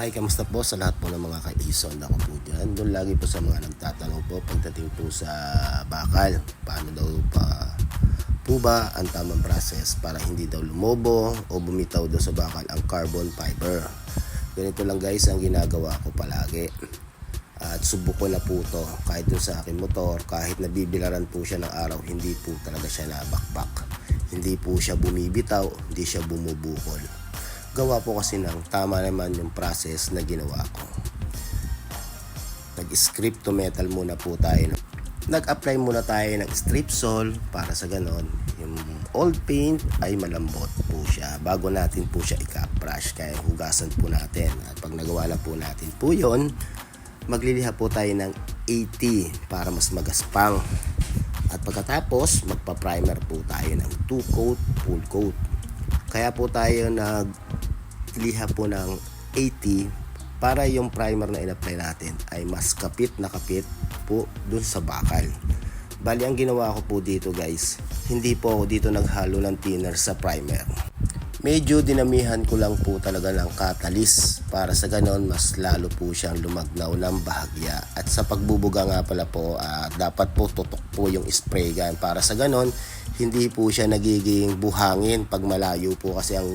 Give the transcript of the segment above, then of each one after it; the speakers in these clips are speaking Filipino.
Hi, kamusta po sa lahat po ng mga ka-ison ako po dyan. Doon lagi po sa mga nagtatanong po pagdating po sa bakal. Paano daw pa po ba ang tamang process para hindi daw lumobo o bumitaw daw sa bakal ang carbon fiber. Ganito lang guys ang ginagawa ko palagi. At subok ko na po to kahit dun sa akin motor, kahit nabibilaran po siya ng araw, hindi po talaga siya nabakbak. Hindi po siya bumibitaw, hindi siya bumubukol gawa po kasi ng tama naman yung process na ginawa ko. Nag-script to metal muna po tayo. Nag-apply muna tayo ng strip sol para sa ganon. Yung old paint ay malambot po siya bago natin po siya i-cap brush. Kaya hugasan po natin. At pag nagawa na po natin po yon magliliha po tayo ng 80 para mas magaspang. At pagkatapos, magpa-primer po tayo ng 2 coat, full coat. Kaya po tayo nagliha po ng 80 para yung primer na in-apply natin ay mas kapit na kapit po dun sa bakal. Bali, ang ginawa ko po dito guys, hindi po ako dito naghalo ng thinner sa primer. Medyo dinamihan ko lang po talaga ng catalyst para sa ganon mas lalo po siyang lumagnaw ng bahagya. At sa pagbubuga nga pala po, ah, dapat po tutok po yung spray gun para sa ganon hindi po siya nagiging buhangin pag malayo po kasi ang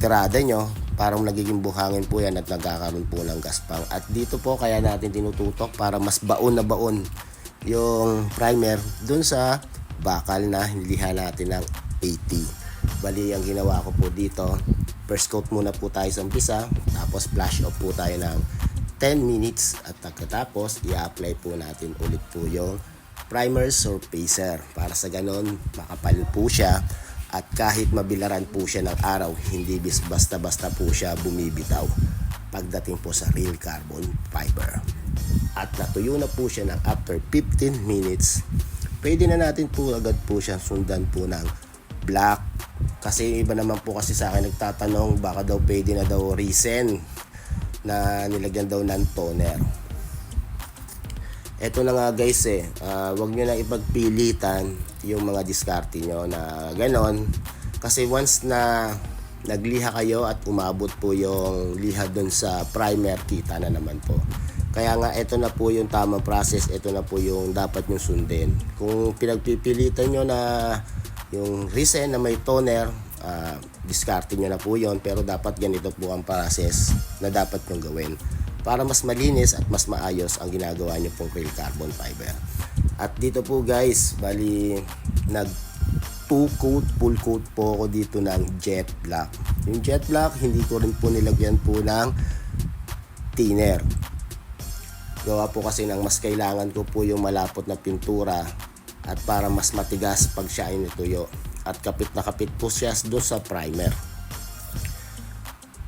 tirada nyo parang nagiging buhangin po yan at nagkakaroon po ng gaspang. At dito po kaya natin tinututok para mas baon na baon yung primer dun sa bakal na hinilihan natin ng 80. Bali, ang ginawa ko po dito, first coat muna po tayo sa umpisa, tapos flash off po tayo ng 10 minutes at pagkatapos i-apply po natin ulit po yung primer surfacer para sa ganon makapal po siya at kahit mabilaran po siya ng araw, hindi bis basta-basta po siya bumibitaw pagdating po sa real carbon fiber. At natuyo na po siya ng after 15 minutes, pwede na natin po agad po siya sundan po ng black. Kasi iba naman po kasi sa akin nagtatanong baka daw pwede na daw resin na nilagyan daw ng toner. Eto na nga guys eh, ah, wag nyo na ipagpilitan yung mga diskarte nyo na ganon. Kasi once na nagliha kayo at umabot po yung liha dun sa primer, kita na naman po. Kaya nga ito na po yung tamang process, ito na po yung dapat nyo sundin. Kung pinagpipilitan nyo na yung resin na may toner, ah, diskarte nyo na po yon pero dapat ganito po ang process na dapat nyong gawin para mas malinis at mas maayos ang ginagawa nyo pong krill carbon fiber. At dito po guys, bali nag two coat, full coat po ako dito ng jet black. Yung jet black, hindi ko rin po nilagyan po ng thinner. Gawa po kasi ng mas kailangan ko po yung malapot na pintura at para mas matigas pag siya ay natuyo. At kapit na kapit po siya doon sa primer.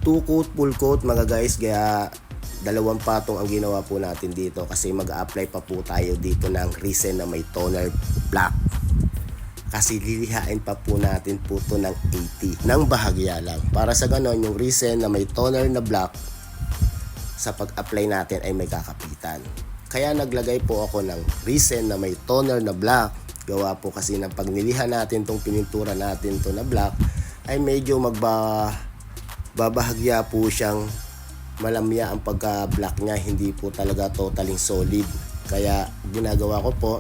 Two coat, full coat mga guys, kaya dalawang patong ang ginawa po natin dito kasi mag-apply pa po tayo dito ng resin na may toner black. Kasi lilihain pa po natin po to ng 80 ng bahagya lang. Para sa ganon, yung resin na may toner na black sa pag-apply natin ay may kakapitan. Kaya naglagay po ako ng resin na may toner na black. Gawa po kasi ng pag nilihan natin tong pinintura natin to na black ay medyo magba babahagya po siyang malamya ang pagka-black niya, hindi po talaga totaling solid. Kaya ginagawa ko po,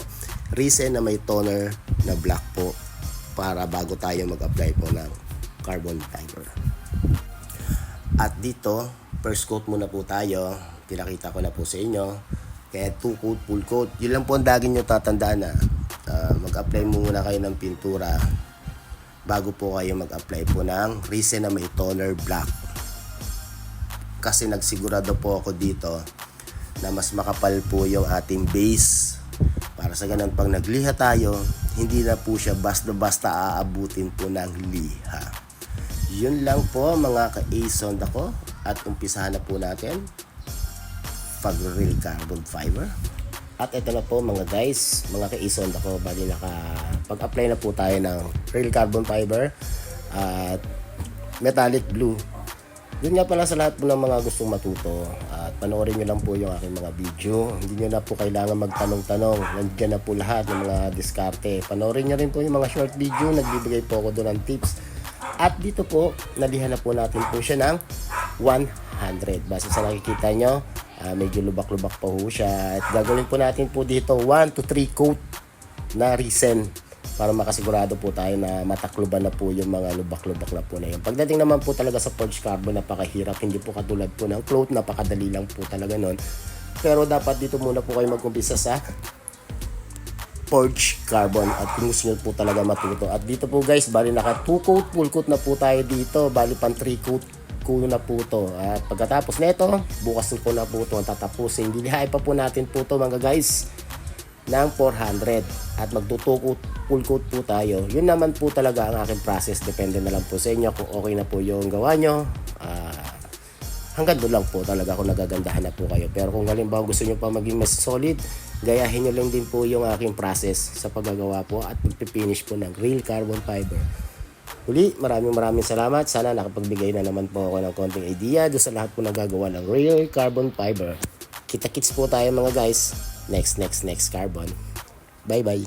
resin na may toner na black po para bago tayo mag-apply po ng carbon fiber. At dito, first coat muna po tayo. Pinakita ko na po sa inyo. Kaya two coat, full coat. Yun lang po ang daging nyo tatandaan na ah, mag-apply muna kayo ng pintura bago po kayo mag-apply po ng resin na may toner black kasi nagsigurado po ako dito na mas makapal po yung ating base. Para sa ganun, pag nagliha tayo, hindi na po siya basta-basta aabutin po ng liha. Yun lang po mga ka-Ason ako at umpisahan na po natin pag real carbon fiber. At ito na po mga guys, mga ka-Ason ako, bali naka pag-apply na po tayo ng real carbon fiber at metallic blue yun nga pala sa lahat po ng mga gustong matuto at panoorin nyo lang po yung aking mga video. Hindi nyo na po kailangan magtanong-tanong. Nandiyan na po lahat ng mga diskarte. Panoorin nyo rin po yung mga short video. Nagbibigay po ako doon ng tips. At dito po, nalihan na po natin po siya ng 100. Basta sa nakikita nyo, ah, medyo lubak-lubak pa ho siya. At gagawin po natin po dito 1 to 3 coat na resin para makasigurado po tayo na matakluban na po yung mga lubak-lubak na po na yun. Pagdating naman po talaga sa forged carbon, napakahirap. Hindi po katulad po ng cloth, napakadali lang po talaga nun. Pero dapat dito muna po kayo mag-umpisa sa forged carbon at kung gusto nyo po talaga matuto. At dito po guys, bali naka 2 coat, full coat na po tayo dito. Bali pang 3 coat kuno na po to. At pagkatapos nito, bukas po na po to ang tatapusin. Dilihay pa po natin po to mga guys ng 400 at magtutukot po tayo. Yun naman po talaga ang aking process. Depende na lang po sa inyo kung okay na po yung gawa nyo. Ah, hanggang doon lang po talaga kung nagagandahan na po kayo. Pero kung halimbawa gusto nyo pa maging mas solid, gayahin nyo lang din po yung aking process sa paggagawa po at pagpipinish po ng real carbon fiber. Uli, maraming maraming salamat. Sana nakapagbigay na naman po ako ng konting idea doon sa lahat po nagagawa ng real carbon fiber. Kita-kits po tayo mga guys. Next, next, next carbon. Bye-bye.